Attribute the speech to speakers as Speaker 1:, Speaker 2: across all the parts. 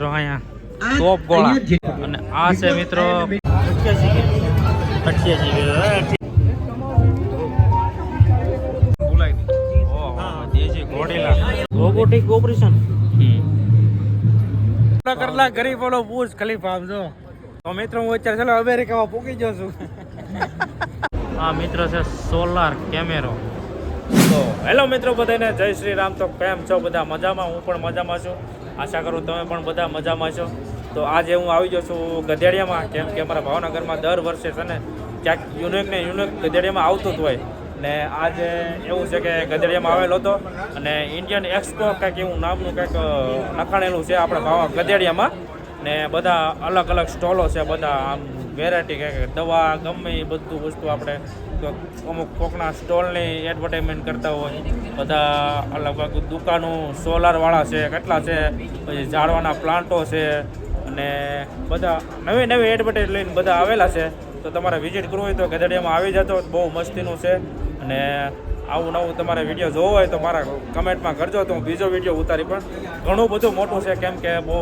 Speaker 1: મિત્રો અહીંયા ટોપ ગોળા. અને આ છે મિત્રો રોબોટિક ઓપરેશન કરલા ગરીબ વાળો બુજ ખલીફા આમ તો મિત્રો હું અત્યારે ચાલો અમેરિકામાં પૂકી જાઉં છું. આ મિત્રો છે સોલાર કેમેરો. તો હેલો મિત્રો બધાને જય શ્રી રામ. તો કેમ છો બધા? મજામાં? હું પણ મજામાં છું. આશા કરું તમે પણ બધા મજામાં છો. તો આજે હું આવી ગયો છું ગધેડિયામાં, કેમ કે અમારા ભાવનગરમાં દર વર્ષે છે ને, ક્યાંક યુનિક ને યુનિક ગધેડિયામાં આવતું જ હોય. ને આજે એવું છે કે ગધેડિયામાં આવેલો હતો અને ઇન્ડિયન એક્સપો કંઈક એવું નામનું કંઈક લખાણેલું છે આપણા ભાવ, ગધેડિયામાં. ને બધા અલગ અલગ સ્ટોલો છે, બધા આમ વેરાયટી કંઈક દવા, ગમે એ બધું વસ્તુ આપણે અમુક કોકના સ્ટોલની એડવર્ટાઇઝમેન્ટ કરતા હોય. બધા અલગ અલગ દુકાનો સોલારવાળા છે, કેટલા છે, પછી ઝાડવાના પ્લાન્ટો છે અને બધા નવી નવી એડવર્ટાઇઝ લઈને બધા આવેલા છે. તો તમારે વિઝિટ કરવું હોય તો ગધેડિયામાં આવી જતો બહુ મસ્તીનું છે. અને આવું નવું તમારે વીડિયો જોવો હોય તો મારા કમેન્ટમાં કરજો, તો હું બીજો વીડિયો ઉતારી પણ ઘણું બધું મોટું છે, કેમ કે બહુ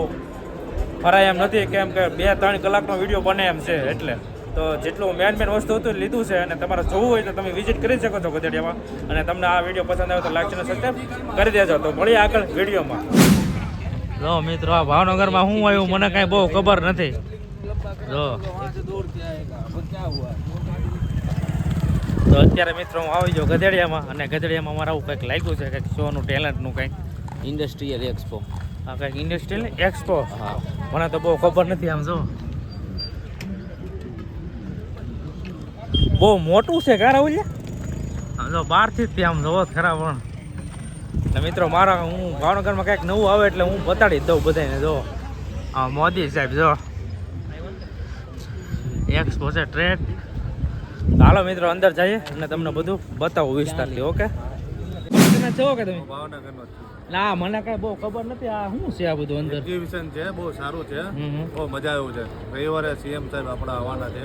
Speaker 1: ફરાય એમ નથી કેમ કે બે ત્રણ કલાકનો વીડિયો બને એમ છે એટલે. તો જેટલું મેન મેન વસ્તુ હતું લીધું છે અને તમારે જોવું હોય તો તમે વિઝિટ કરી શકો છો ગધેડિયામાં. અને તમને આ વીડિયો પસંદ આવે તો લાઈક અને સબસ્ક્રાઈબ કરી દેજો. તો મળીએ આગળ વિડીયોમાં જો મિત્રો આ ભાવનગરમાં શું આવ્યું મને કાંઈ બહુ ખબર નથી. જો. તો અત્યારે મિત્રો હું આવી જાઉં ગધેડિયામાં અને ગધેડિયામાં મારા આવું કંઈક લાગ્યું છે કંઈક શોનું ટેલેન્ટનું કંઈક.
Speaker 2: ઇન્ડસ્ટ્રીયલ એક્સપો
Speaker 1: આ કંઈક ઇન્ડસ્ટ્રીયલ એક્સપો
Speaker 2: હા.
Speaker 1: મને તો બહુ ખબર નથી આમ જો. બહુ મોટું છે કાર આવું આમ જો બહારથી જ ત્યાં આમ જોવો ખરા પણ એટલે મિત્રો મારા હું ભાવનગરમાં કંઈક નવું આવે એટલે હું બતાડી દઉં બધાને જો. હા મોદી સાહેબ જો. એક્સપો છે ટ્રેડ હાલો મિત્રો અંદર જઈએ અને તમને બધું બતાવું વિસ્તારથી ઓકે? તમે છો કે તમે?
Speaker 3: ભાવનગરનો
Speaker 1: ના મને કાંઈ બહુ ખબર નથી આ શું છે આ બધું અંદર?
Speaker 3: એક્ઝિબિશન છે બહુ સારું છે. બહુ મજા આવ્યું છે. રવિવારે સીએમ સાહેબ આપણા આવવાના છે.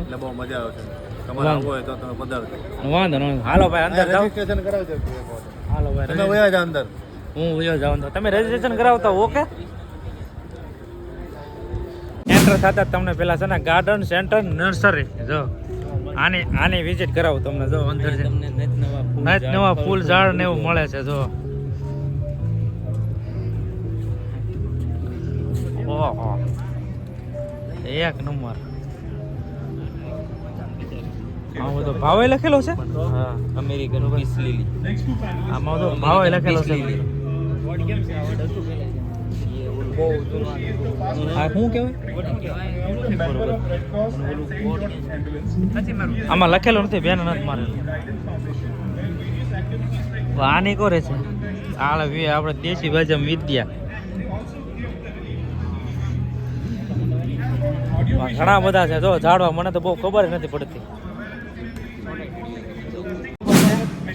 Speaker 3: એટલે બહુ મજા આવે છે. તમારે આવવું હોય તો તમે પધારજો.
Speaker 1: વાંધો નહીં હાલો ભાઈ અંદર જાઓ.
Speaker 3: રજીસ્ટ્રેશન કરાવજો
Speaker 1: હાલો ભાઈ
Speaker 3: તમે વયા જાવ અંદર.
Speaker 1: હું વયો જાઉં તો તમે રજીસ્ટ્રેશન કરાવતા ઓકે એન્ટર થતા જ તમને પેલા છે ને ગાર્ડન સેન્ટર નર્સરી જો આની આની વિઝિટ કરાવું તમને જો અંદર છે.
Speaker 2: તમને નવા ફૂલ
Speaker 1: નવા ફૂલ ઝાડ ને એવું મળે છે જો. ઓહો. એક નંબર. આ બધો ભાવે લખેલો છે? હા
Speaker 2: અમેરિકન પીસ લીલી.
Speaker 1: આમાં બધો ભાવે લખેલો છે. આમાં લખેલું નથી બેન નથી મારે આની કરે છે? આપણે દેશી ભાજમ વિદ્યા. ઘણા બધા છે. જો ઝાડવા, મને તો બહુ ખબર નથી પડતી.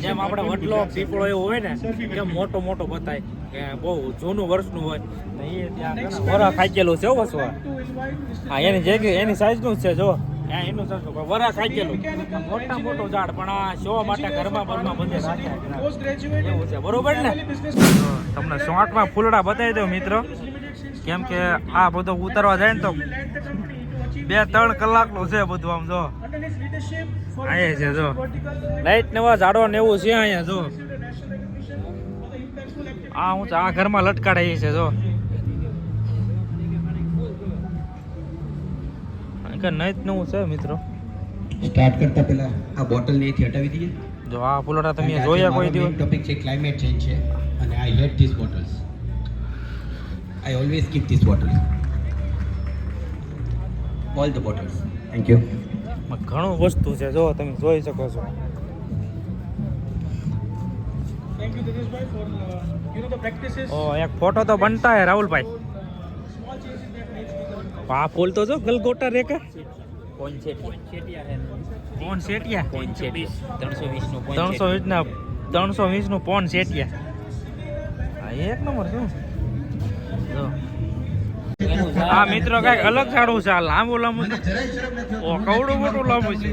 Speaker 1: જેમ આપણે વટલો પીપળો એવો હોય ને કેમ મોટો મોટો બતાય કે બહુ જૂનું વર્ષનું હોય. એ ત્યાં વરા ખાઈ છે હો હા, એની જગ્યાએ એની સાઈઝનું જ છે, જો. એનું સાઈઝ વરા ઝાડ, પણ આ શો માટે ઘરમાં બરમાં બધે રાખ્યા એવું છે, બરોબર ને? તમને શોર્ટમાં ફૂલડા બતાવી દઉં, મિત્રો. કેમ કે આ બધો ઉતારવા જાય ને તો બે ત્રણ કલાકનું છે બધું આમ જો. અહીંયા છે જો. લાઈટ નવા ઝાડો ને એવું છે અહીંયા જો. આ હું આ ઘરમાં લટકાડાઈ છે જો. નાઈટ નવું છે મિત્રો.
Speaker 4: સ્ટાર્ટ કરતા પહેલા આ બોટલ ને અહીંથી હટાવી દઈએ.
Speaker 1: જો આ ફૂલડા તમે જોયા કોઈ દિવસ?
Speaker 4: ટોપિક છે ક્લાઇમેટ ચેન્જ છે. અને I hate this bottles I always keep this bottles all the bottles thank you
Speaker 1: ઘણું વસ્તુ છે જો તમે જોઈ શકો છો.
Speaker 5: Thank you, Dineshbhai, for uh, you know the practices.
Speaker 1: ઓ એક ફોટો તો બનતા હે રાહુલભાઈ. આ ફૂલ તો જો ગલગોટા રેકે
Speaker 2: ત્રણસો વીસનું
Speaker 1: ત્રણસો વીસ ના પોન સેટિયા હા એક નંબર શું જો. આ મિત્રો કંઈક અલગ ઝાડું છે. આ લાંબુ લાંબુ ઓ કવડું મોટું લાંબુ છે.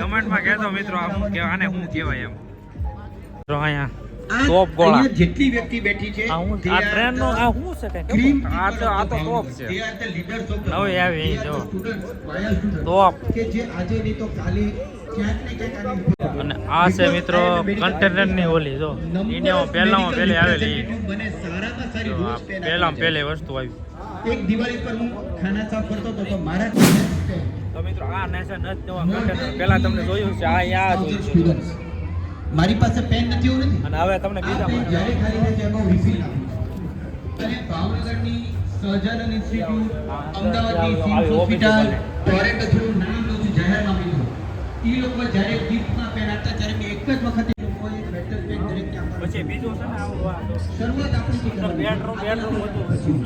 Speaker 1: કમેન્ટમાં કહેતો મિત્રો આ શું કહેવાય આને શું કહેવાય એમ. તો અહીંયા ટોપ ગોળા.
Speaker 4: જેટલી વ્યક્તિ બેઠી છે
Speaker 1: આ ટ્રેન નો આ શું છે કઈ? આ તો આ તો ટોપ છે. નવી આવી જો.
Speaker 4: the students, via students.
Speaker 1: ટોપ.
Speaker 4: કે જે આજે નહીં તો કાલે
Speaker 1: અને આ છે મિત્રો કન્ટેનરની ઓલી જો. ઇન્ડિયામાં પહેલામાં પહેલી આવેલી. જો પહેલામાં પહેલી વસ્તુ આવી.
Speaker 4: એક દિવાળી પર હું ખાના સાફ કરતો હતો તો મારા
Speaker 1: તો મિત્રો આ નેશન નથી નવા કન્ટેનર પહેલા તમને જોયું છે આ યાદ જોયું છે.
Speaker 4: મારી પાસે પેન નથી નથી.
Speaker 1: અને હવે તમને બીજા
Speaker 4: જ્યારે ખાલી થાય એમાં રિફિલ અને ભાવનગરની સહજાનંદ ઇન્સ્ટિટ્યૂટ અમદાવાદની સિમ્સ હોસ્પિટલ. ટોરેન્ટો નામ લઉં છું જાહેરમાં મિત્રો એ લોકો જ્યારે ગિફ્ટમાં પહેરાતા ત્યારે મેં એક જ વખતે એ
Speaker 1: પછી બીજું છે ને આવું
Speaker 4: શરૂઆત આપણી
Speaker 1: બેડરૂમ બેડરૂમ હતું.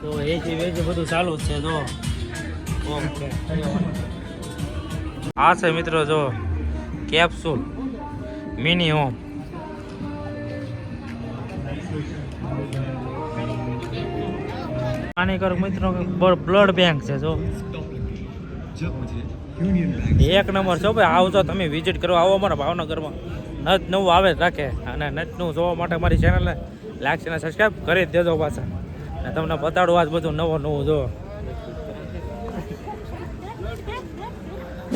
Speaker 1: તો એસી વેસી બધું ચાલુ જ છે જો. ઓકે આ છે મિત્રો જો. કેપ્સ્યુલ. મિની હોમ હાનિકારક મિત્રો બ્લડ બેંક છે, જો. એક નંબર છો ભાઈ આવજો તમે વિઝિટ કરવા આવો અમારા ભાવનગરમાં. નજ નવું આવે રાખે. અને નતનું જોવા માટે મારી ચેનલને લાઈક અને સબસ્ક્રાઈબ કરી જ દેજો પાછા. અને તમને બતાડું આજ બધું નવું નવું, જો.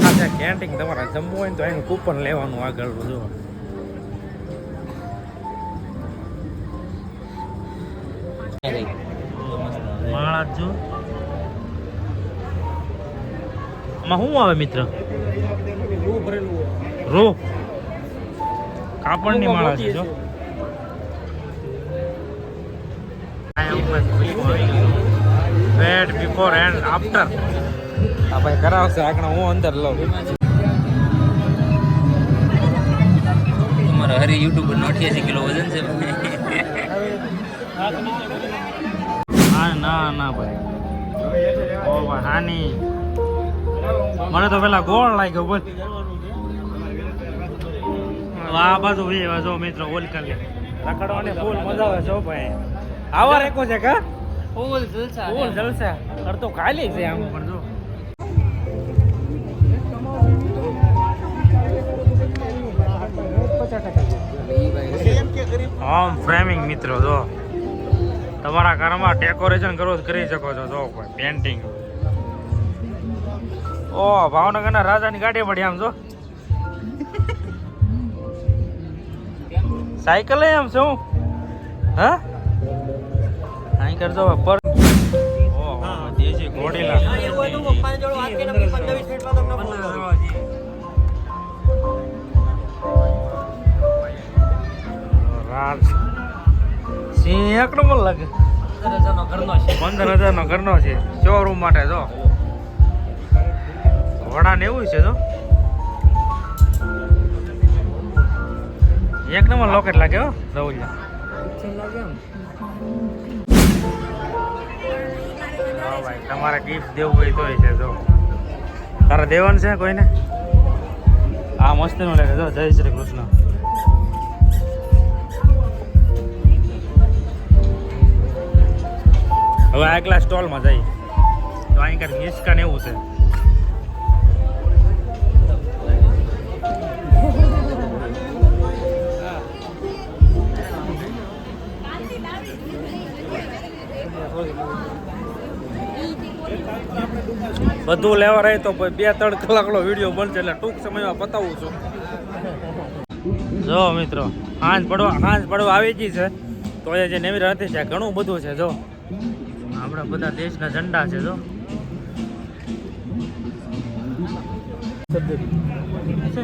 Speaker 1: આ કેન્ટીન તમારે જમવું હોય ને તો એનું કૂપન લેવાનું આગળ, જો. જ. આમાં શું આવે મિત્ર? રો. કાપડની માળા છે જો. બેડ બિફોર એન્ડ આફ્ટર આ ભાઈ કરાવશે. આગળ હું અંદર લઉં.
Speaker 2: તમારો હરી યુટ્યુબર નો અઠ્યાસી કિલો વજન છે.
Speaker 1: ના ના ભાઈ. ઓ ભાઈ હાની. મને તો પેલા ગોળ લાગ્યો બોલ. આ બાજુ વી જો મિત્રો ઓલ કરી રખડવાની ફૂલ મજા આવે છો ભાઈ. આવા રેકો છે કા? ફૂલ જલસા ફૂલ જલસા. ખાલી છે આમ પણ જો. હોમ ફ્રેમિંગ મિત્રો જો. તમારા ઘરમાં ડેકોરેશન કરવું કરી શકો છો જો કોઈ પેન્ટિંગ ઓ ભાવનગરના રાજાની ગાડી પડી આમ જો. સાયકલ એમ છે હું હા? અહીં કરજો પર રાજ સિંહ એક નંબર લાગે. પંદર હજાર ઘરનો છે. શોરૂમ માટે જો વડા ને એવું છે જો એક નંબર લોકેટ લાગે હો ભાઈ, તમારે ગિફ્ટ દેવું હોય તોય છે, જો. તારે દેવાનું છે કોઈને? આ મસ્તનું લાગે જો, જય શ્રી કૃષ્ણ. હવે આગલા સ્ટોલમાં જઈ તો અહીં કાંઈક હિસકા ને એવું છે. બધું લેવા રહે તો બે, ત્રણ કલાકનો વીડિયો બનશે એટલે ટૂંક સમયમાં પતાવું છું. જો મિત્રો, હાંજ પડવા હાંજ પડવા આવી ગઈ છે. તો એ જે નેવી હતી છે ઘણું બધું છે, જો. આપણા બધા દેશના ઝંડા છે જો.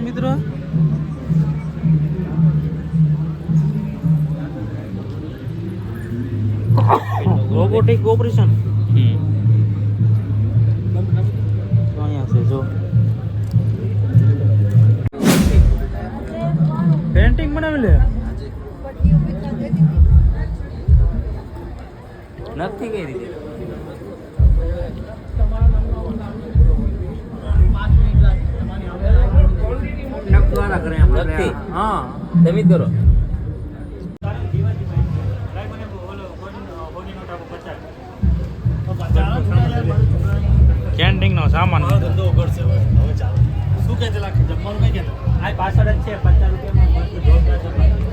Speaker 1: મિત્રો. રોબોટિક ઓપરેશન અહીંયા છે જો. પેન્ટિંગ બનાવી લે.
Speaker 2: નથી કઈ રીતે? નથી
Speaker 1: હા.
Speaker 2: તમે કરો.
Speaker 1: કેન્ટીન નો સામાન
Speaker 5: ધંધો કરશે હવે. હવે ચાલો. શું કે છે જમવાનું કઈ કે
Speaker 1: પાછળ જ છે પચાસ રૂપિયામાં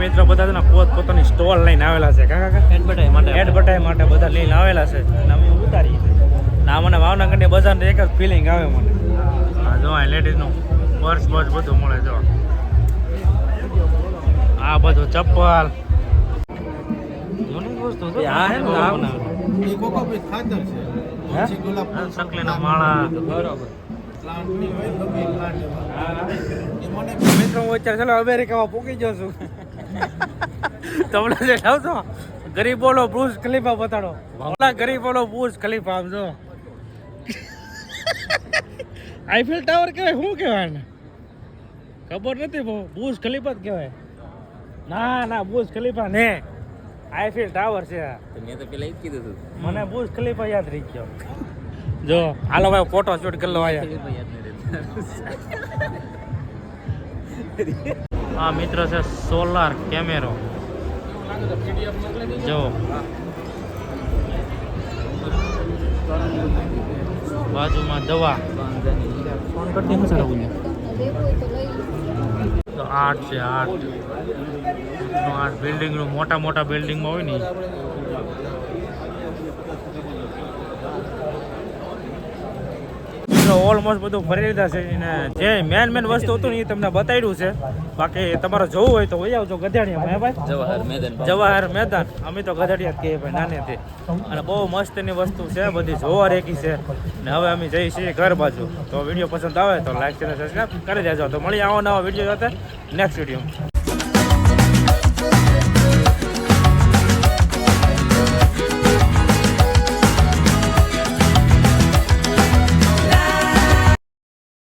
Speaker 1: મિત્રો બધા છે ને પોત પોતાની સ્ટોલ લઈને આવેલા છે. કાકા કાકા
Speaker 2: એડવર્ટાઈઝ માટે.
Speaker 1: એડવર્ટાઈઝ માટે બધા લઈને આવેલા છે. અને અમે ઉતારીએ ના મને ભાવનગરની બજારની એક જ ફિલિંગ આવે મને. હા જો આ લેડીઝનું પર્સ બર્સ બધું મળે જો. આ બધું ચપ્પલ. યુનિક વસ્તુ છે
Speaker 2: આ હે ને,
Speaker 3: કોકોપીટ ખાતર છે.
Speaker 1: સકલીના માળા.
Speaker 2: બરોબર.
Speaker 1: મિત્રો હું અત્યારે ચાલો અમેરિકામાં પૂકી છું. તમને દેખાવશો ગરીબોનો બુર્જ ખલીફા બતાડો. ઓલા ગરીબોનો બુર્જ ખલીફા આમ જો. આઈફેલ ટાવર કહેવાય શું કહેવાય ને ખબર નથી બુર્જ ખલીફા જ કહેવાય. ના ના બુર્જ ખલીફા ને. આઈફેલ ટાવર છે
Speaker 2: મેં તો પેલા કીધું હતું
Speaker 1: મને બુર્જ ખલીફા યાદ રહી ગયો. જો હાલો ભાઈ ફોટો શૂટ કરી લો આયા. આ મિત્ર છે સોલાર કેમેરો. જો. બાજુમાં દવા. તો આર્ટ છે આર્ટ આર્ટ બિલ્ડિંગનું મોટા મોટા બિલ્ડિંગમાં હોય ને મિત્રો ઓલમોસ્ટ બધું ફરી લીધા છે અને જે મેન મેન વસ્તુ હતું ને એ તમને બતાવ્યું છે. બાકી તમારે જોવું હોય તો વહી આવજો ગધેડિયામાં હે ભાઈ?
Speaker 2: જવાહર મેદાન
Speaker 1: જવાહર મેદાન. અમે તો ગધેડિયા જ કહીએ ભાઈ નાનેથી અને બહુ મસ્તની વસ્તુ છે બધી જોવા રેકી છે. ને હવે અમે જઈએ છીએ ઘર બાજુ. તો વીડિયો પસંદ આવે તો લાઈક ચેનલ સબસ્ક્રાઈબ કરી દેજો. તો મળી આવો નવા વીડિયો સાથે. Next video